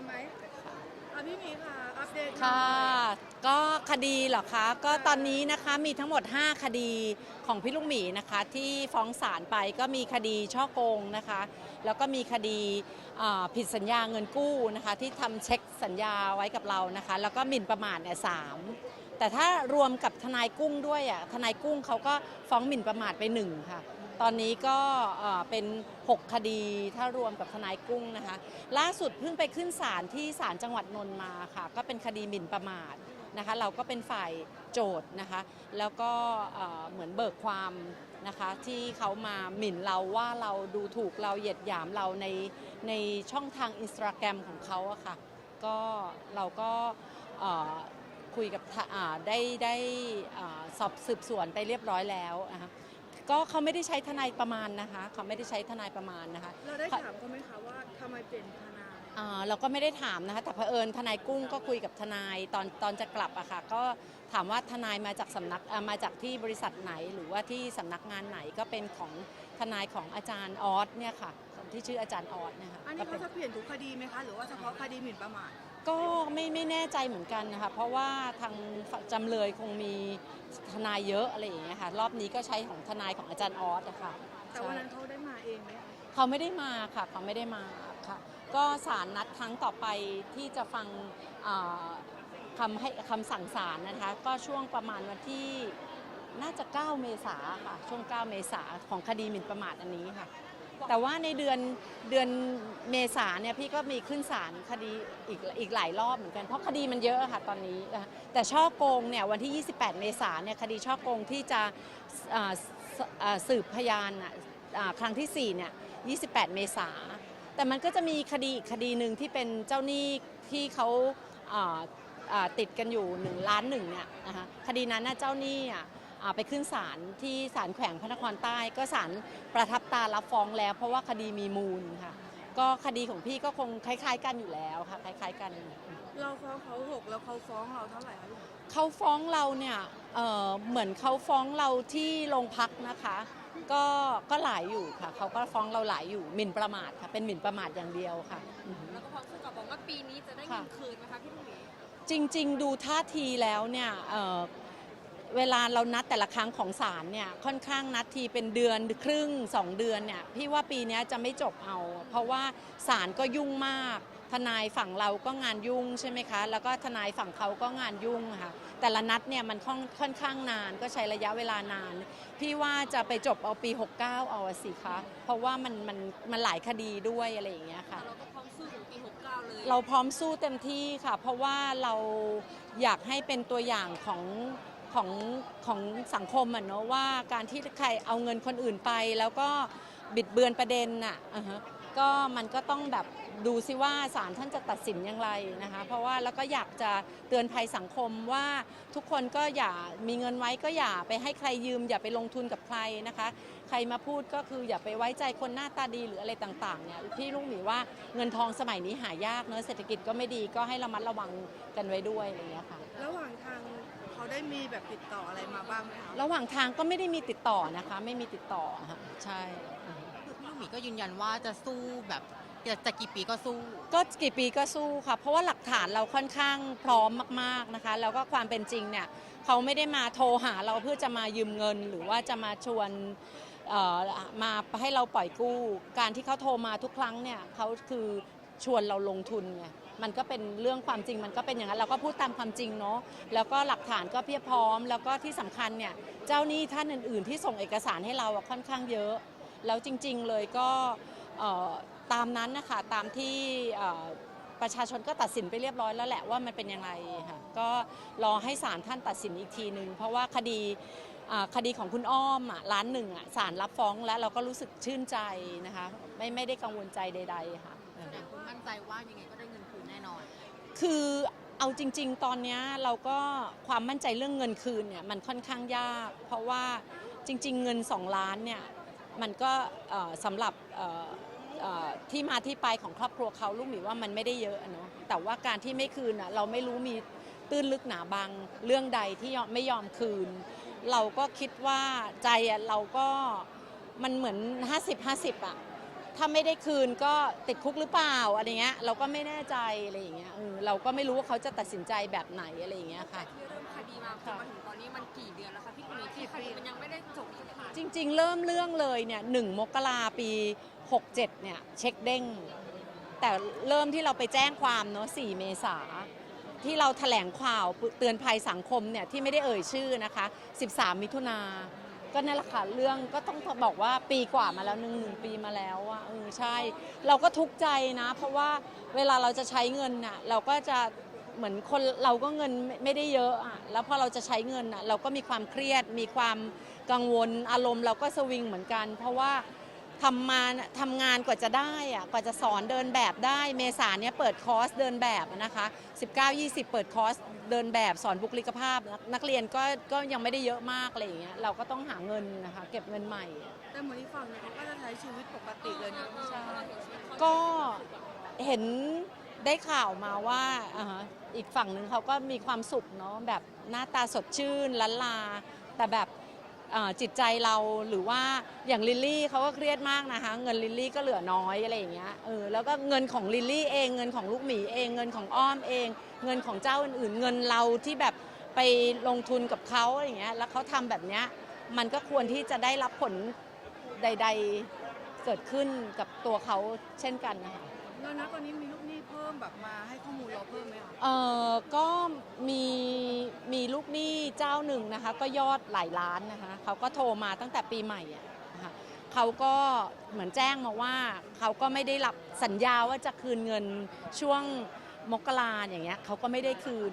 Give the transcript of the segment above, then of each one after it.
อมไหมอะพี่หมีค่ะ อัปเดตหน่อยค่ะ ก็คดีเหรอคะ ก็ตอนนี้นะคะมีทั้งหมด 5 คดีของพี่ลูกหมีนะคะ ที่ฟ้องศาลไปก็มีคดีช่อโกงนะคะ แล้วก็มีคดีอ่าผิดสัญญาเงินกู้นะคะ ที่ทำเช็คสัญญาไว้กับเรานะคะ แล้วก็หมิ่นประมาทเนี่ยสามแต่ถ้ารวมกับทนายกุ้งด้วยอะทนายกุ้งเขาก็ฟ้องหมิ่นประมาทไปหนึ่งค่ะ ตอนนี้ก็เป็น 6 คดีถ้ารวมกับทนายกุ้งนะคะ ล่าสุดเพิ่งไปขึ้นศาลที่ศาลจังหวัดนนท์มาค่ะ ก็เป็นคดีหมิ่นประมาทนะคะ เราก็เป็นฝ่ายโจทย์นะคะ แล้วก็เหมือนเบิกความนะคะที่เขามาหมิ่นเราว่าเราดูถูกเราเหยียดหยามเราในในช่องทางอินสตาแกรมของเขาอะค่ะ ก็เราก็คุยกับได้ได้สอบสืบสวนไปเรียบร้อยแล้วนะคะ ก็เขาไม่ได้ใช้ทนายประมาณนะคะเขาไม่ได้ใช้ทนายประมาณนะคะ เราได้ถามเขาไหมคะว่าทำไมเปลี่ยนทนายอ่าเราก็ไม่ได้ถามนะคะ แต่เผอิญทนายกุ้งก็คุยกับทนายตอนตอนจะกลับอะค่ะ ก็ถามว่าทนายมาจากสำนักอ่ามาจากที่บริษัทไหนหรือว่าที่สำนักงานไหนก็เป็นของทนายของอาจารย์ออสเนี่ยค่ะที่ชื่ออาจารย์ออสเนี่ยค่ะอันก็นี้เป็เขานจะเปลี่ยนทุกคดีไหมคะ หรือว่าเฉพาะคดีหมิ่นประมาท ก็ไม่ไม่แน่ใจเหมือนกันนะคะเพราะว่าทางจำเลยคงมีทนายเยอะอะไรอย่างเงี้ยค่ะรอบนี้ก็ใช้ของทนายของอาจารย์ออสอะค่ะแต่วันนั้นเขาได้มาเองไหมคะเขาไม่ได้มาค่ะเขาไม่ได้มาค่ะ ก็ศาลนัดครั้งต่อไปที่จะฟังอ่าคำให้คำสั่งศาลนะคะ ก็ช่วงประมาณวันที่น่าจะ 9 เมษาค่ะ ช่วง 9 เมษาของคดีหมิ่นประมาทอันนี้ค่ะ แต่ว่าในเดือนเดือนเมษาเนี่ยพี่ก็มีขึ้นศาลคดีอีกอีกหลายรอบเหมือนกันเพราะคดีมันเยอะค่ะตอนนี้ แต่ช่อโกงเนี่ยวันที่ 28 เมษาเนี่ยคดีช่อโกงที่จะสืบพยานครั้งที่4เนี่ย28 เมษาแต่มันก็จะมีคดีอีกคดีหนึ่งที่เป็นเจ้าหนี้ที่เขาติดกันอยู่ 1 ล้านหนึ่งเนี่ยนะคะคดีนั้นน่ะเจ้าหนี้อะ ไปขึ้นศาลที่ศาลแขวงพระนครใต้ ก็ศาลประทับตารับฟ้องแล้ว เพราะว่าคดีมีมูลค่ะ ก็คดีของพี่ก็คงคล้าย ๆ กันอยู่แล้วค่ะคล้าย ๆ กัน เราฟ้องเขาหกแล้วเขาฟ้องเราเท่าไหร่คะลูกเขาฟ้องเราเนี่ยเอ่อเหมือนเขาฟ้องเราที่โรงพักนะคะ ก็ก็หลายอยู่ค่ะเขาก็ฟ้องเราหลายอยู่หมิ่นประมาทค่ะเป็นหมิ่นประมาทอย่างเดียวค่ะอือฮึแล้วก็พร้อมสู้กับบอกว่าปีนี้จะได้เงินคืนไหมคะพี่ลุงหมีจริง ๆ ดูท่าทีแล้วเนี่ย เอ่อเวลาเรานัดแต่ละครั้งของศาลเนี่ยค่อนข้างนัดทีเป็นเดือนครึ่งสองเดือนเนี่ยพี่ว่าปีเนี้ยจะไม่จบเอา เพราะว่าศาลก็ยุ่งมาก ทนายฝั่งเราก็งานยุ่งใช่ไหมคะ แล้วก็ทนายฝั่งเขาก็งานยุ่งค่ะแต่ละนัดเนี่ยมันค่อนค่อนข้างนานก็ใช้ระยะเวลานาน พี่ว่าจะไปจบเอาปี 69 เอาอะสิคะเพราะว่ามันมันมันหลายคดีด้วยอะไรอย่างเงี้ยค่ะแต่เราก็พร้อมสู้ถึงปี 69 เลย เราพร้อมสู้เต็มที่ค่ะ เพราะว่าเราอยากให้เป็นตัวอย่างของ ของของสังคมอะเนาะว่าการที่ใครเอาเงินคนอื่นไป แล้วก็บิดเบือนประเด็นอะก็มันก็ต้องแบบดูซิว่าศาลท่านจะตัดสินอย่างไรนะคะเพราะว่าแล้วก็อยากจะเตือนภัยสังคมว่าทุกคนก็อย่ามีเงินไว้ก็อย่าไปให้ใครยืม อย่าไปลงทุนกับใครนะคะ ใครมาพูดก็คืออย่าไปไว้ใจคนหน้าตาดีหรืออะไรต่างๆเนี่ยพี่ลุงหมีว่าเงินทองสมัยนี้หายากเนอะเศรษฐกิจก็ไม่ดีก็ให้ระมัดระวังกันไว้ด้วยอะไรอย่างเงี้ยค่ะระหว่างทางเได้มีแบบติดต่ออะไรมาบ้างไหมคะระหว่างทางก็ไม่ได้มีติดต่อนะคะ ไม่มีติดต่อค่ะใช่อืมคือพี่ลูกหมีก็ยืนยันว่าจะสู้แบบจะจะกี่ปีก็สู้ ก็กี่ปีก็สู้ค่ะ เพราะว่าหลักฐานเราค่อนข้างพร้อมมาก ๆนะคะ แล้วก็ความเป็นจริงเนี่ยเขาไม่ได้มาโทรหาเราเพื่อจะมายืมเงิน หรือว่าจะมาชวนเอ่อมาให้เราปล่อยกู้ การที่เขาโทรมาทุกครั้งเนี่ยเขาคือ ชวนเราลงทุนไงมันก็เป็นเรื่องความจริงมันก็เป็นอย่างนั้นเราก็พูดตามความจริงเนาะแล้วก็หลักฐานก็เพียบพร้อม แล้วก็ที่สำคัญเนี่ยเจ้าหนี้ท่านอื่น ๆ ที่ส่งเอกสารให้เราค่อนข้างเยอะ แล้วจริง ๆ เลยก็ตามนั้นนะคะตามที่ประชาชนก็ตัดสินไปเรียบร้อยแล้วแหละว่ามันเป็นยังไงค่ะก็รอให้ศาลท่านตัดสินอีกทีหนึ่งเพราะว่าคดีคดีของคุณอ้อมอะล้านหนึ่งอะศาลรับฟ้องแล้วเราก็รู้สึกชื่นใจนะคะไม่ไม่ได้กังวลใจใด ๆ ค่ะ แสดงคุณมั่นใจว่ายังไงก็ได้เงินคืนแน่นอน คือเอาจริง ๆ ตอนเนี้ยเราก็ความมั่นใจเรื่องเงินคืนเนี่ยมันค่อนข้างยาก เพราะว่าจริง ๆ เงิน 2 ล้านเนี่ยมันก็เอ่อสำหรับเอ่อเอ่อที่มาที่ไปของครอบครัวเขาลูกหมีว่ามันไม่ได้เยอะอะเนาะแต่ว่าการที่ไม่คืนอะเราไม่รู้มีตื้นลึกหนาบางเรื่องใดที่ยอมไม่ยอมคืน เราก็คิดว่าใจอะเราก็มันเหมือน 50 50อะ ถ้าไม่ได้คืนก็ติดคุกหรือเปล่าอะไรเงี้ยเราก็ไม่แน่ใจอะไรอย่างเงี้ยเออเราก็ไม่รู้ว่าเขาจะตัดสินใจแบบไหนอะไรอย่างเงี้ยค่ะ ที่เริ่มคดีมาจนมาถึงตอนนี้มันกี่เดือนแล้วคะพี่หมีที่คดีมันยังไม่ได้จบสักทีจริง ๆ เริ่มเรื่องเลยเนี่ยหนึ่งมกราปี 67 เนี่ยเช็คเด้ง แต่เริ่มที่เราไปแจ้งความเนาะ4เมษาที่เราแถลงข่าวเตือนภัยสังคมเนี่ยที่ไม่ได้เอ่ยชื่อนะคะ 13 มิถุนา ก็นั่นแหละค่ะเรื่องก็ต้องบอกว่าปีกว่ามาแล้วหนึ่งหนึ่งปีมาแล้วอะเออใช่ เราก็ทุกข์ใจนะ เพราะว่าเวลาเราจะใช้เงินน่ะเราก็จะเหมือนคนเราก็เงินไม่ไม่ได้เยอะอะแล้วพอเราจะใช้เงินน่ะเราก็มีความเครียดมีความกังวลอารมณ์เราก็สวิงเหมือนกัน เพราะว่า ทำมาทำงานกว่าจะได้อะกว่าจะสอนเดินแบบได้ เมษาเนี่ยเปิดคอร์สเดินแบบนะคะ 19-20 เปิดคอร์สเดินแบบสอนบุคลิกภาพ นักเรียนก็ก็ยังไม่ได้เยอะมากอะไรอย่างเงี้ยเราก็ต้องหาเงินนะคะเก็บเงินใหม่ แต่เหมือนอีกฝั่งเนี่ยเขาก็จะใช้ชีวิตปกติเลยนะใช่ก็เห็นได้ข่าวมาว่าอ่าฮะอีกฝั่งหนึ่งเขาก็มีความสุขเนาะแบบหน้าตาสดชื่นล้านลา แต่แบบอ่า จิตใจเราหรือว่าอย่างลิลลี่เขาก็เครียดมากนะคะ เงินลิลลี่ก็เหลือน้อยอะไรอย่างเงี้ยเออแล้วก็เงินของลิลลี่เองเงินของลูกหมีเอง เงินของอ้อมเอง เงินของเจ้าอื่นๆ เงินเราที่แบบไปลงทุนกับเขาอะไรอย่างเงี้ยแล้วเขาทำแบบเนี้ยมันก็ควรที่จะได้รับผลใด ๆเกิดขึ้นกับตัวเขาเช่นกันนะคะ แล้วนะตอนนี้มีลูกหนี้เพิ่มแบบมาให้ข้อมูลเราเพิ่มไหมคะเออก็มีมีลูกหนี้เจ้าหนึ่งนะคะ ก็ยอดหลายล้านนะคะเขาก็โทรมาตั้งแต่ปีใหม่อะนะคะเขาก็เหมือนแจ้งมาว่าเขาก็ไม่ได้รับสัญญาว่าจะคืนเงินช่วงมกราอย่างเงี้ยเขาก็ไม่ได้คืน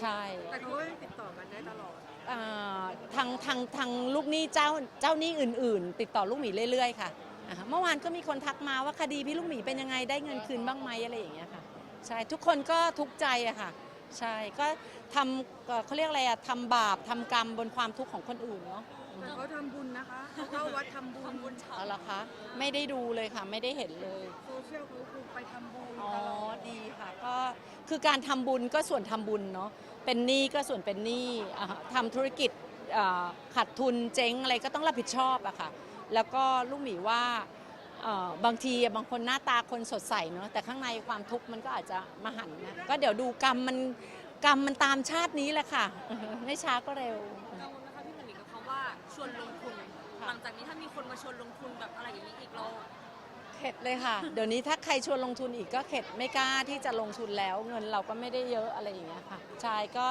ใช่ แต่เขาก็ยังติดต่อกันได้ตลอด เอ่อทางทางทางลูกหนี้เจ้าเจ้าหนี้อื่น ๆ ติดต่อลูกหมีเรื่อย ๆ ค่ะ อ่าฮะเมื่อวานก็มีคนทักมาว่าคดีพี่ลูกหมีเป็นยังไงได้เงินคืนบ้างไหมอะไรอย่างเงี้ยค่ะใช่ทุกคนก็ทุกข์ใจอะค่ะ ใช่ก็ทำเอ่อเขาเรียกอะไรอะทำบาปทำกรรมบนความทุกข์ของคนอื่นเนาะแต่เขาทำบุญนะคะเขาเข้าวัดทำบุญเอาละคะไม่ได้ดูเลยค่ะไม่ได้เห็นเลย โซเชียลเขาคือไปทำบุญอ๋อตลอดดีค่ะ ก็คือการทำบุญก็ส่วนทำบุญเนาะ เป็นหนี้ก็ส่วนเป็นหนี้อ่าฮะทำธุรกิจอ่าขาดทุนเจ๊งอะไรก็ต้องรับผิดชอบอะค่ะ แล้วก็ลูกหมีว่าเอ่อบางทีบางคนหน้าตาคนสดใสเนาะแต่ข้างในความทุกข์มันก็อาจจะมาหันนะก็เดี๋ยวดูกรรมมันกรรมมันตามชาตินี้แหละค่ะ ไม่ช้าก็เร็ว กังวลนะคะพี่หมีกับคำว่าชวนลงทุนค่ะหลังจากนี้ถ้ามีคนมาชวนลงทุนแบบอะไรอย่างนี้อีกเรา เข็ดเลยค่ะ เดี๋ยวนี้ถ้าใครชวนลงทุนอีกก็เข็ดไม่กล้าที่จะลงทุนแล้ว เงินเราก็ไม่ได้เยอะอะไรอย่างเงี้ยค่ะใช่ก็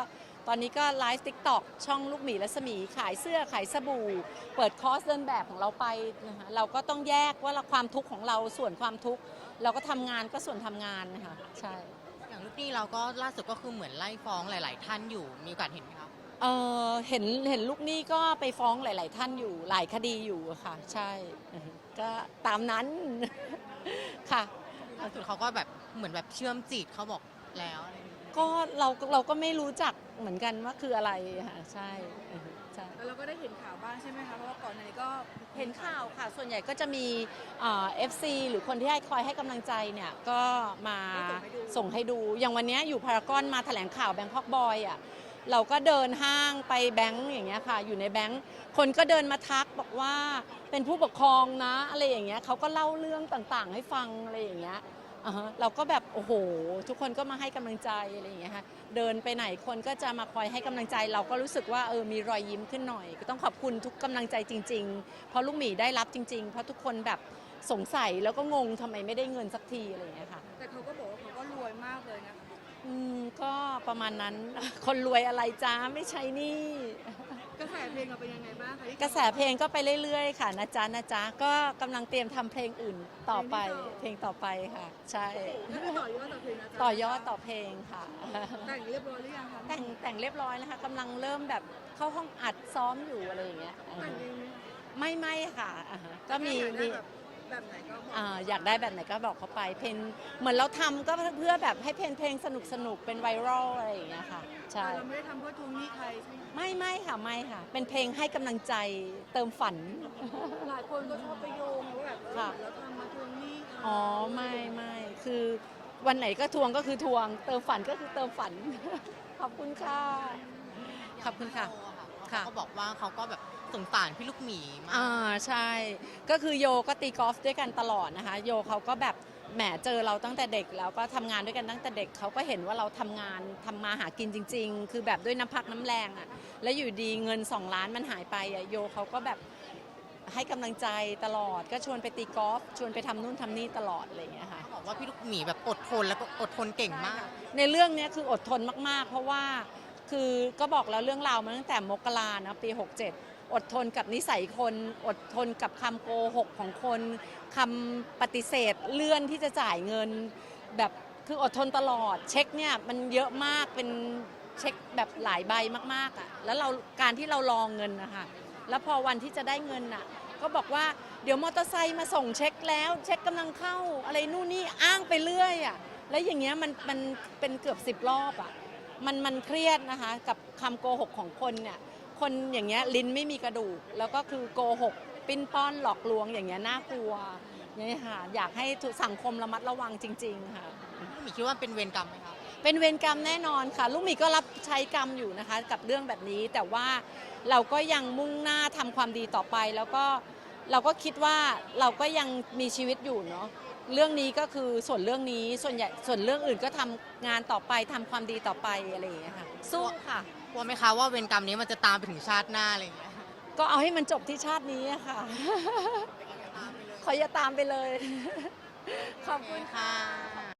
ตอนนี้ก็ไลฟ์ติ๊กต็อกช่องลูกหมีและสมี ขายเสื้อขายสบู่ เปิดคอร์สเดินแบบของเราไปนะคะเราก็ต้องแยกว่าเราความทุกข์ของเราส่วนความทุกข์ เราก็ทำงานก็ส่วนทำงานนะคะใช่ อย่างลูกหนี้เราก็ล่าสุดก็คือเหมือนไล่ฟ้องหลาย ๆ ท่านอยู่มีโอกาสเห็นไหมคะเออเห็นเห็นลูกหนี้ก็ไปฟ้องหลาย ๆ ท่านอยู่หลายคดีอยู่อะค่ะ ใช่อือฮึก็ตามนั้น ค่ะ ล่าสุดเขาก็แบบเหมือนแบบเชื่อมจิตเขาบอกแล้วอะไรอย่างเงี้ย ก็เราเราก็ไม่รู้จักเหมือนกันว่าคืออะไรค่ะใช่อือฮึใช่ แล้วเราก็ได้เห็นข่าวบ้างใช่ไหมคะ เพราะว่าก่อนหน้านี้ก็เห็นข่าวค่ะ ส่วนใหญ่ก็จะมีเอฟซีหรือคนที่ให้คอยให้กำลังใจเนี่ยก็มาส่งให้ดู อย่างวันเนี้ยอยู่พารากอนมาแถลงข่าวแบงคอกบอยอะ เราก็เดินห้างไปแบงก์อย่างเงี้ยค่ะ อยู่ในแบงก์คนก็เดินมาทักบอกว่าเป็นผู้ปกครองนะอะไรอย่างเงี้ยเขาก็เล่าเรื่องต่างๆ ให้ฟังอะไรอย่างเงี้ย อ่าฮะเราก็แบบโอ้โห ทุกคนก็มาให้กำลังใจอะไรอย่างเงี้ยค่ะเดินไปไหนคนก็จะมาคอยให้กำลังใจ เราก็รู้สึกว่าเออมีรอยยิ้มขึ้นหน่อย ก็ต้องขอบคุณทุกกำลังใจจริง ๆ เพราะลูกหมีได้รับจริง ๆ เพราะทุกคนแบบสงสัยแล้วก็งงทำไมไม่ได้เงินสักทีอะไรอย่างเงี้ยค่ะ แต่เขาก็บอกว่าเขาก็รวยมากเลยนะคะ อืมก็ประมาณนั้น คนรวยอะไรจ้าไม่ใช่หนี่ กระแสเพลงเราเป็นยังไงบ้างคะที่กระแสเพลงก็ไปเรื่อยๆ ค่ะนะจ๊ะนะจ๊ะก็กำลังเตรียมทำเพลงอื่นต่อไป เพลงต่อไปค่ะ ใช่ต่อยอดต่อเพลงนะจ๊ะต่อยอดต่อเพลงค่ะ แต่งเรียบร้อยหรือยังคะแต่งแต่งเรียบร้อยแล้วค่ะกำลังเริ่มแบบเข้าห้องอัดซ้อมอยู่อะไรอย่างเงี้ยอ่าแต่งเองไหมไม่ไม่ค่ะอ่าฮะก็มีอยาได้มีแบบ แบบไหนก็บอกอ่าอยากได้แบบไหนก็บอกเขาไป เพลงเหมือนเราทำก็เพื่อแบบให้เพลงเพลงสนุกสนุกเป็นไวรัลอะไรอย่างเงี้ยค่ะ ใช่ แต่เราไม่ได้ทำเพื่อทวงหนี้ใครใช่ไหมไม่ไม่ค่ะไม่ค่ะ เป็นเพลงให้กำลังใจเติมฝัน หลายคนก็ชอบไปโยงว่าแบบเออค่ะ เราทำมาทวงหนี้เขาอ๋อไม่ไม่คือวันไหนก็ทวงก็คือทวง เติมฝันก็คือเติมฝัน ขอบคุณค่ะ ขอบคุณค่ะอย่างพี่โอค่ะเขาก็บอกว่าเขาก็แบบ สงสารพี่ลูกหมีมาก อ่าใช่ ก็คือโยก็ตีกอล์ฟด้วยกันตลอดนะคะ โยเขาก็แบบแหมเจอเราตั้งแต่เด็กแล้วก็ทำงานด้วยกันตั้งแต่เด็กเขาก็เห็นว่าเราทำงานทำมาหากินจริง ๆ คือแบบด้วยน้ำพักน้ำแรงอะ่ะแล้วอยู่ดีเงิน 2 ล้านมันหายไปอะ่ะโยเขาก็แบบให้กำลังใจตลอด ก็ชวนไปตีกอล์ฟชวนไปทำนู่นทำนี่ตลอดอะไรอย่างเงี้ยค่ะเขาบอกว่าพี่ลูกหมีแบบอดทนแล้วก็อดทนเก่งมาก ในเรื่องเนี้ยคืออดทนมาก ๆ เพราะว่าคือก็บอกแล้วเรื่องราวมาตั้งแต่มกรานะปี 67 อดทนกับนิสัยคน อดทนกับคำโกหกของคนคำปฏิเสธเลื่อนที่จะจ่ายเงิน แบบคืออดทนตลอด เช็คเนี่ยมันเยอะมากเป็นเช็คแบบหลายใบมากๆอะแล้วเราการที่เรารองเงินนะคะแล้วพอวันที่จะได้เงินอะก็บอกว่าเดี๋ยวมอเตอร์ไซค์มาส่งเช็คแล้ว เช็คกำลังเข้าอะไรนู่นนี่อ้างไปเรื่อยอะแล้วอย่างเงี้ยมันมันเป็นเกือบสิบรอบอะมันมันเครียดนะคะกับคำโกหกของคนเนี่ย คนอย่างเงี้ยลิ้นไม่มีกระดูก แล้วก็คือโกหก ปิ้นป้อนหลอกลวงอย่างเงี้ยน่ากลัวเนี่ยค่ะอยากให้ทุกสังคมระมัดระวังจริง ๆ ค่ะพี่ลูกหมีคิดว่าเป็นเวรกรรมไหมคะเป็นเวรกรรมแน่นอนค่ะ ลูกหมีก็รับใช้กรรมอยู่นะคะ กับเรื่องแบบนี้แต่ว่าเราก็ยังมุ่งหน้าทำความดีต่อไป แล้วก็เราก็คิดว่าเราก็ยังมีชีวิตอยู่เนาะ เรื่องนี้ก็คือส่วนเรื่องนี้ส่วนใหญ่ส่วนเรื่องอื่นก็ทำงานต่อไปทำความดีต่อไปอะไรอย่างเงี้ยค่ะสู้ค่ะ กลัวไหมคะว่าเวรกรรมนี้มันจะตามไปถึงชาติหน้าอะไรอย่างเงี้ยก็เอาให้มันจบที่ชาตินี้อะค่ะ ขออย่าตามไปเลย ขอบคุณ ค่ะค่ะ